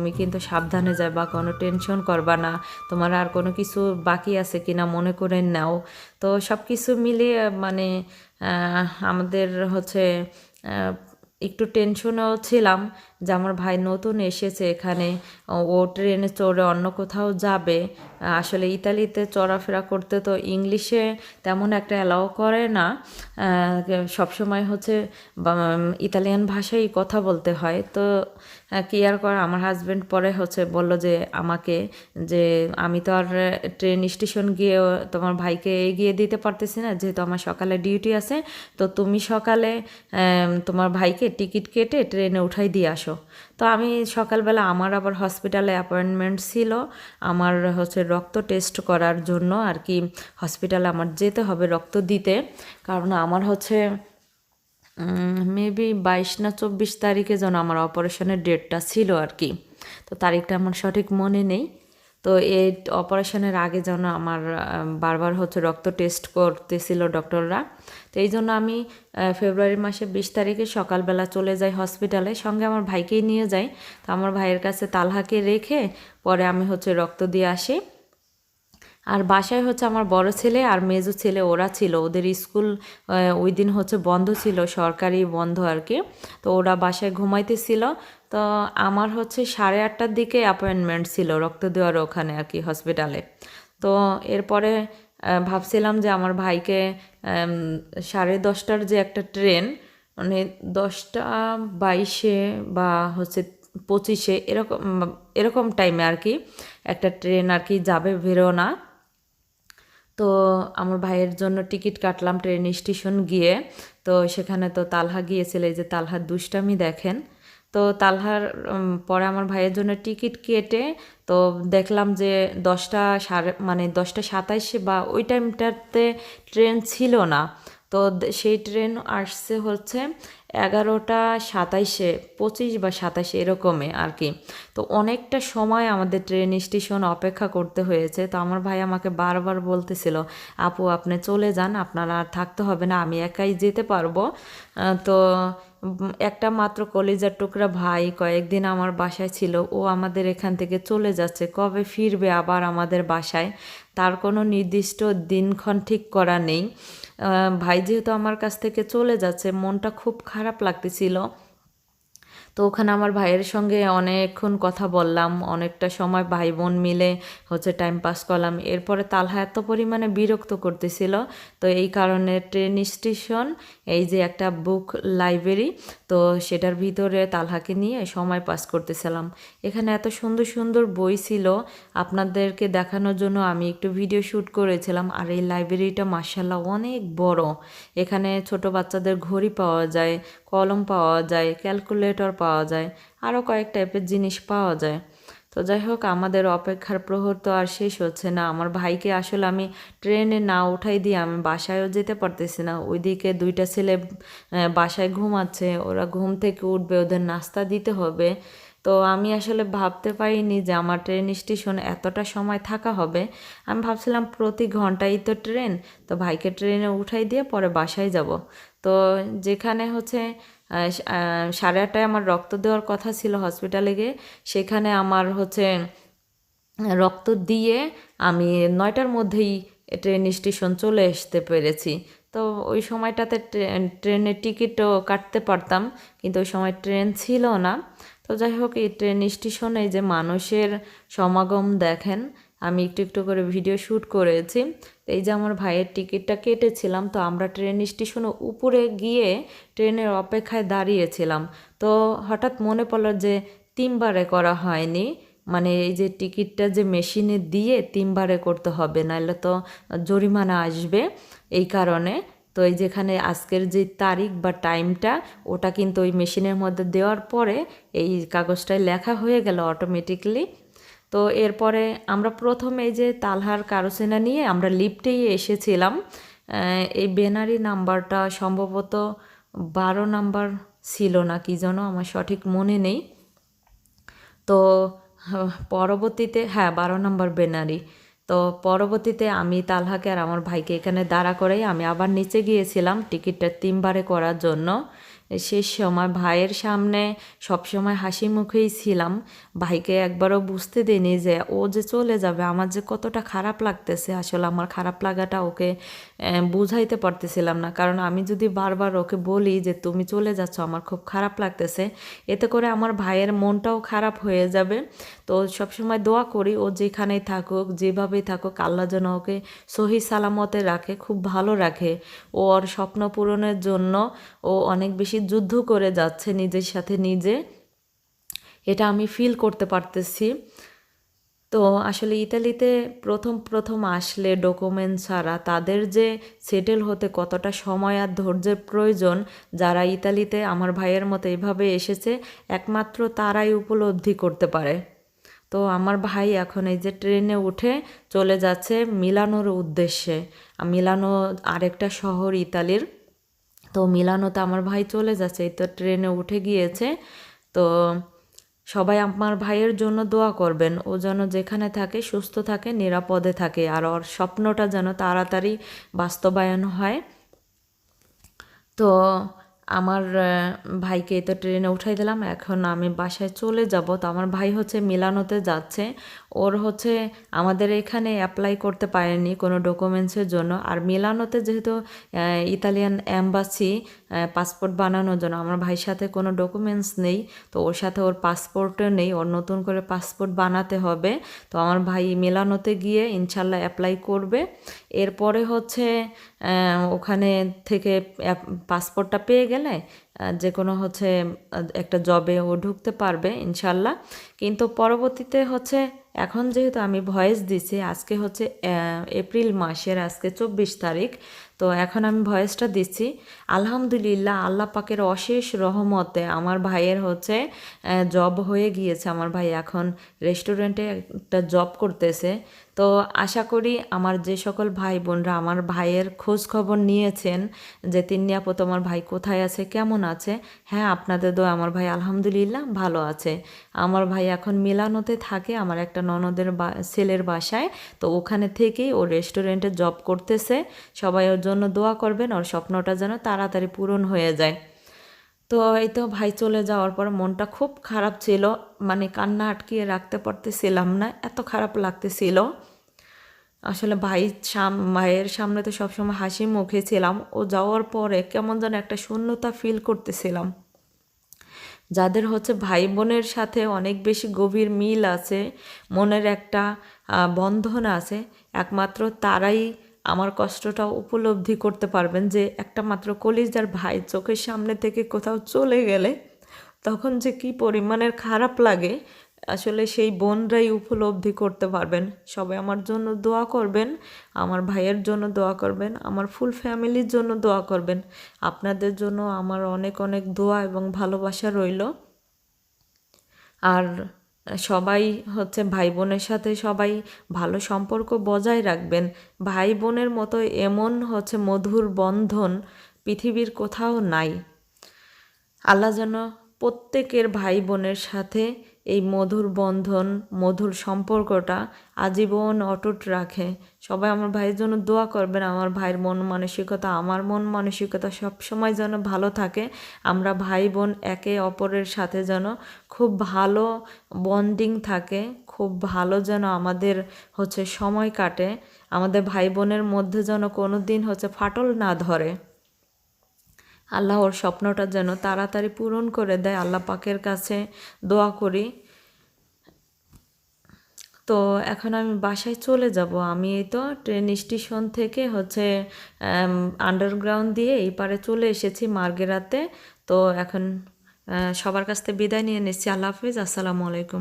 তুমি কিন্তু সাবধানে যাবা, কোনো টেনশন করবা না। তোমার আর কোনো কিছু বাকি আছে কিনা মনে করে নাও। তো সব কিছু মিলে মানে আমাদের হচ্ছে একটু টেনশনও ছিলাম। যে আমার ভাই নতুন এসেছে এখানে, ও- ট্রেনে চড়ে অন্য কোথাও যাবে। আসলে ইতালিতে চড়াফেরা করতে তো ইংলিশে তেমন একটা অ্যালাউ করে না। সবসময় হচ্ছে ইতালিয়ান ভাষায় কথা বলতে হয়। তো কি আর করা? আমার হাজব্যান্ড পরে হচ্ছে বলল যে, আমাকে যে, আমি তো আর ট্রেন স্টেশন গিয়ে তোমার ভাইকে এগিয়ে দিতে পারতেছি না। যেহেতু আমার সকালে ডিউটি আছে, তো তুমি সকালে তোমার ভাইকে টিকিট কেটে ট্রেনে উঠাই দিয়ে আসো। তো আমি সকালবেলা আমার আবার হসপিটালে অ্যাপয়েন্টমেন্ট ছিল। আমার হচ্ছে রক্ত টেস্ট করার জন্য আর কি হসপিটালে আমার যেতে হবে রক্ত দিতে। কারণ আমার হচ্ছে মেবি বাইশ না চব্বিশ তারিখে যেন আমার অপারেশনের ডেটটা ছিল আর কি। তো তারিখটা আমার সঠিক মনে নেই। তো এই অপারেশনের আগে যেন আমার বারবার হচ্ছে রক্ত টেস্ট করতেছিল ডক্টররা তো এই জন্য আমি ফেব্রুয়ারি মাসে বিশ তারিখে সকালবেলা চলে যাই হসপিটালে সঙ্গে আমার ভাইকেই নিয়ে যাই। তো আমার ভাইয়ের কাছে তালহাকে রেখে পরে আমি হচ্ছে রক্ত দিয়ে আসি। আর বাসায় হচ্ছে আমার বড় ছেলে আর মেজো ছেলে, ওরা ছিল। ওদের স্কুল ওই দিন হচ্ছে বন্ধ ছিল, সরকারি বন্ধ আর কি তো ওরা বাসায় ঘুমাইতেছিল। তো আমার হচ্ছে সাড়ে আটটার দিকে অ্যাপয়েন্টমেন্ট ছিল, রক্ত দেওয়ার ওখানে আর কি হসপিটালে তো এরপরে ভাবছিলাম যে আমার ভাইকে সাড়ে দশটার যে একটা ট্রেন মানে দশটা বাইশে বা হচ্ছে পঁচিশে, এরকম এরকম টাইমে আর কি একটা ট্রেন আর কি যাবে, বেরোনা। তো আমার ভাইয়ের জন্য টিকিট কাটলাম ট্রেন স্টেশন গিয়ে। তো সেখানে তো তালহা গিয়েছিল, এই যে তালহার দুষ্টামি দেখেন। তো তালহার পরে আমার ভাইয়ের জন্য টিকিট কেটে তো দেখলাম যে দশটা সাড়ে মানে দশটা সাতাইশে বা ওই টাইমটাতে ট্রেন ছিল না। তো সেই ট্রেন আসছে হচ্ছে এগারোটা সাতাইশে, পঁচিশ বা সাতাইশে এরকমে আর কি। তো অনেকটা সময় আমাদের ট্রেন স্টেশন অপেক্ষা করতে হয়েছে। তো আমার ভাই আমাকে বারবার বলতেছিল, আপু, আপনি চলে যান, আপনারা আর থাকতে হবে না, আমি একাই যেতে পারব। তো একটা মাত্র কলিজার টুকরা ভাই কয়েকদিন আমার বাসায় ছিল, ও আমাদের এখান থেকে চলে যাচ্ছে। কবে ফিরবে আবার আমাদের বাসায়? তার কোনো নির্দিষ্ট দিনক্ষণ ঠিক করা নেই। ভাই যেহেতু আমার কাছ থেকে চলে যাচ্ছে মনটা খুব খারাপ লাগতেছিল। তো ওখানে আমার ভাইয়ের সঙ্গে অনেকক্ষণ কথা বললাম, অনেকটা সময় ভাই বোন মিলে হচ্ছে টাইম পাস করলাম। এরপরে তালহা এত পরিমাণে বিরক্ত করতেছিল, তো এই কারণে ট্রেন স্টেশন এই যে একটা বুক লাইব্রেরি তো সেটার ভিতরে তালহাকে নিয়ে সময় পাস করতেছিলাম। এখানে এত সুন্দর সুন্দর বই ছিল, আপনাদেরকে দেখানোর জন্য আমি একটু ভিডিও শ্যুট করেছিলাম, আর এই লাইব্রেরিটা মার্শাল্লাহ অনেক বড়। এখানে ছোট বাচ্চাদের ঘড়ি পাওয়া যায় কলম পাওয়া যায়, ক্যালকুলেটর পাওয়া যায় আরও কয়েক টাইপের জিনিস পাওয়া যায়। তো যাই হোক, আমাদের অপেক্ষার প্রহর তো আর শেষ হচ্ছে না। আমার ভাইকে আসলে আমি ট্রেনে না উঠাই দিয়ে আমি বাসায়ও যেতে পারতেছি না। ওইদিকে দুইটা ছেলে বাসায় ঘুমাচ্ছে। ওরা ঘুম থেকে উঠবে, ওদের নাস্তা দিতে হবে। তো আমি আসলে ভাবতে পারিনি যে আমার ট্রেন স্টেশন এতটা সময় থাকা হবে। আমি ভাবছিলাম প্রতি ঘন্টায় তো ট্রেন, তো ভাইকে ট্রেনে উঠাই দিয়ে পরে বাসায় যাব। তো যেখানে হচ্ছে সাড়ে আটটায় আমার রক্ত দেওয়ার কথা ছিল হসপিটালে গিয়ে, সেখানে আমার হচ্ছে, রক্ত দিয়ে আমি নয়টার মধ্যেই ট্রেন স্টেশন চলে আসতে পেরেছি। তো ওই সময়টাতে ট্রেন ট্রেনের টিকিটও কাটতে পারতাম, কিন্তু ওই সময় ট্রেন ছিল না। তো যাই হোক, এই ট্রেন স্টেশনে যে মানুষের সমাগম দেখেন আমি একটু একটু করে ভিডিও শ্যুট করেছি। তো এই যে আমার ভাইয়ের টিকিটটা কেটেছিলাম, তো আমরা ট্রেন স্টেশনের উপরে গিয়ে ট্রেনের অপেক্ষায় দাঁড়িয়েছিলাম। তো হঠাৎ মনে পড়ল যে তিনবারে করা হয়নি। মানে এই যে টিকিটটা যে মেশিনে দিয়ে তিনবারে করতে হবে নাহলে তো জরিমানা আসবে এই কারণে। তো এই যেখানে আজকের যে তারিখ বা টাইমটা ওটা কিন্তু ওই মেশিনের মধ্যে দেওয়ার পরে এই কাগজটায় লেখা হয়ে গেল অটোমেটিকলি তো এরপরে আমরা প্রথমে এই যে তালহার কারোসেনা নিয়ে আমরা লিফটেই এসেছিলাম। এই বেনারি নাম্বারটা সম্ভবত বারো নাম্বার ছিল না, কি যেন আমার সঠিক মনে নেই। তো, পরবর্তীতে হ্যাঁ বারো নম্বর বেনারি। তো পরবর্তীতে আমি তালহাকে আর আমার ভাইকে এখানে দাঁড়া করেই, আমি আবার নিচে গিয়েছিলাম টিকিটটা তিনবারে করার জন্য। শেষ সময় ভাইয়ের সামনে সবসময় হাসি মুখেই ছিলাম। ভাইকে একবারও বুঝতে দিইনি যে ও যে চলে যাবে, আমার যে কতটা খারাপ লাগতেছে, আসলে আমার খারাপ লাগাটা ওকে বুঝাইতে পারতেছিলাম না। কারণ আমি যদি বারবার ওকে বলি যে তুমি চলে যাচ্ছ, আমার খুব খারাপ লাগতেছে। এতে করে আমার ভাইয়ের মনটাও খারাপ হয়ে যাবে। তো সবসময় দোয়া করি, ও যেখানেই থাকুক, যেভাবেই থাকুক, আল্লাহ যেন ওকে সহি সালামতে রাখে, খুব ভালো রাখে। ওর স্বপ্ন পূরণের জন্য ও অনেক বেশি যুদ্ধ করে যাচ্ছে নিজের সাথে নিজে। এটা আমি ফিল করতে পারতেছি। তো আসলে ইতালিতে প্রথম প্রথম আসলে ডকুমেন্ট ছাড়া তাদের যে সেটেল হতে কতটা সময় আর ধৈর্যের প্রয়োজন, যারা ইতালিতে আমার ভাইয়ের মতো এভাবে এসেছে, একমাত্র তারাই উপলব্ধি করতে পারে। তো আমার ভাই এখন এই যে ট্রেনে উঠে চলে যাচ্ছে মিলানোর উদ্দেশ্যে। মিলানো আরেকটা শহর ইতালির। তো মিলানোতে আমার ভাই চলে যাচ্ছে, এই তো ট্রেনে উঠে গিয়েছে। তো সবাই আমার ভাইয়ের জন্য দোয়া করবেন, ও যেন যেখানে থাকে, সুস্থ থাকে, নিরাপদে থাকে, আর ওর স্বপ্নটা যেন তাড়াতাড়ি বাস্তবায়ন হয়। তো আমার ভাইকে তো ট্রেনে উঠাই দিলাম, এখন আমি বাসায় চলে যাব। তো আমার ভাই হচ্ছে মিলানোতে যাচ্ছে ওর হচ্ছে আমাদের এখানে অ্যাপ্লাই করতে পারেনি কোনো ডকুমেন্টসের জন্য। আর মিলানোতে যেহেতু ইতালিয়ান অ্যাম্বাসি পাসপোর্ট বানানোর জন্য আমার ভাইয়ের সাথে কোনো ডকুমেন্টস নেই, তো ওর সাথে ওর পাসপোর্টও নেই, ওর নতুন করে পাসপোর্ট বানাতে হবে। তো আমার ভাই মিলানোতে গিয়ে ইনশাল্লাহ অ্যাপ্লাই করবে। এরপরে হচ্ছে ওখানে থেকে পাসপোর্টটা পেয়ে গেলে যে কোনো হচ্ছে একটা জবে ও ঢুকতে পারবে ইনশাল্লাহ। কিন্তু পরবর্তীতে হচ্ছে এখন যেহেতু আমি ভয়েস দিছি আজকে হচ্ছে এপ্রিল মাসের আজকে চব্বিশ তারিখ তো এখন আমি ভয়েসটা দিচ্ছি। আলহামদুলিল্লাহ, আল্লাহ পাকের অশেষ রহমতে আমার ভাইয়ের হচ্ছে জব হয়ে গিয়েছে আমার ভাই এখন রেস্টুরেন্টে একটা জব করতেছে। তো আশা করি আমার যে সকল ভাই বোনরা আমার ভাইয়ের খোঁজ খবর নিয়েছেন যে তিন্নিয়াপত আমার ভাই কোথায় আছে? কেমন আছে? হ্যাঁ আপনাদের দো আমার ভাই আলহামদুলিল্লাহ ভালো আছে। আমার ভাই এখন মিলানোতে থাকে, আমার একটা ননদের বা, ছেলের বাসায়। তো ওখানে থেকেই ও রেস্টুরেন্টে জব করতেছে। সবাই ওর জন্য দোয়া করবেন ওর স্বপ্নটা যেন তাড়াতাড়ি পূরণ হয়ে যায়। তো এই তো ভাই চলে যাওয়ার পর মনটা খুব খারাপ ছিল মানে কান্না আটকিয়ে রাখতে পারতেছিলাম না, এত খারাপ লাগতেছিল। আসলে ভাই সাম, ভাইয়ের সামনে তো সবসময় হাসি মুখে ছিলাম, ও যাওয়ার পরে কেমন যেন একটা শূন্যতা ফিল করতেছিলাম। যাদের হচ্ছে ভাই বোনের সাথে অনেক বেশি গভীর মিল আছে, মনের একটা বন্ধন আছে, একমাত্র তারাই আমার কষ্টটা উপলব্ধি করতে পারবেন যে একটা মাত্র কলিজার ভাই চোখের সামনে থেকে কোথাও চলে গেলে তখন যে কি পরিমাণের খারাপ লাগে, আসলে সেই বোনরাই উপলব্ধি করতে পারবেন। সবাই আমার জন্য দোয়া করবেন, আমার ভাইয়ের জন্য দোয়া করবেন, আমার ফুল ফ্যামিলির জন্য দোয়া করবেন। আপনাদের জন্য আমার অনেক অনেক দোয়া এবং ভালোবাসা রইল। আর সবাই হচ্ছে ভাই বোনের সাথে সবাই ভালো সম্পর্ক বজায় রাখবেন। ভাই বোনের মতো এমন হচ্ছে মধুর বন্ধন পৃথিবীর কোথাও নাই। আল্লাহ যেন প্রত্যেকের ভাই বোনের সাথে এই মধুর বন্ধন, মধুর সম্পর্কটা আজীবন অটুট রাখে। সবাই আমার ভাইয়ের জন্য দোয়া করবেন, আমার ভাইয়ের মন মানসিকতা, আমার মন মানসিকতা সব সময় যেন ভালো থাকে। আমরা ভাই বোন একে অপরের সাথে যেন খুব ভালো বন্ডিং থাকে, খুব ভালো যেন আমাদের হচ্ছে সময় কাটে। আমাদের ভাই বোনের মধ্যে যেন কোনো দিন হচ্ছে ফাটল না ধরে। আল্লাহ ওর স্বপ্নটা যেন তাড়াতাড়ি পূরণ করে দেয়, আল্লাহ পাকের কাছে দোয়া করি। তো এখন আমি বাসায় চলে যাব। আমি এই তো ট্রেন স্টেশন থেকে হচ্ছে আন্ডারগ্রাউন্ড দিয়ে এই পারে চলে এসেছি মার্গেরাতে। তো এখন সবার কাছ থেকে বিদায় নিয়ে নিচ্ছি। আল্লাহ হাফিজ। আসসালামু আলাইকুম।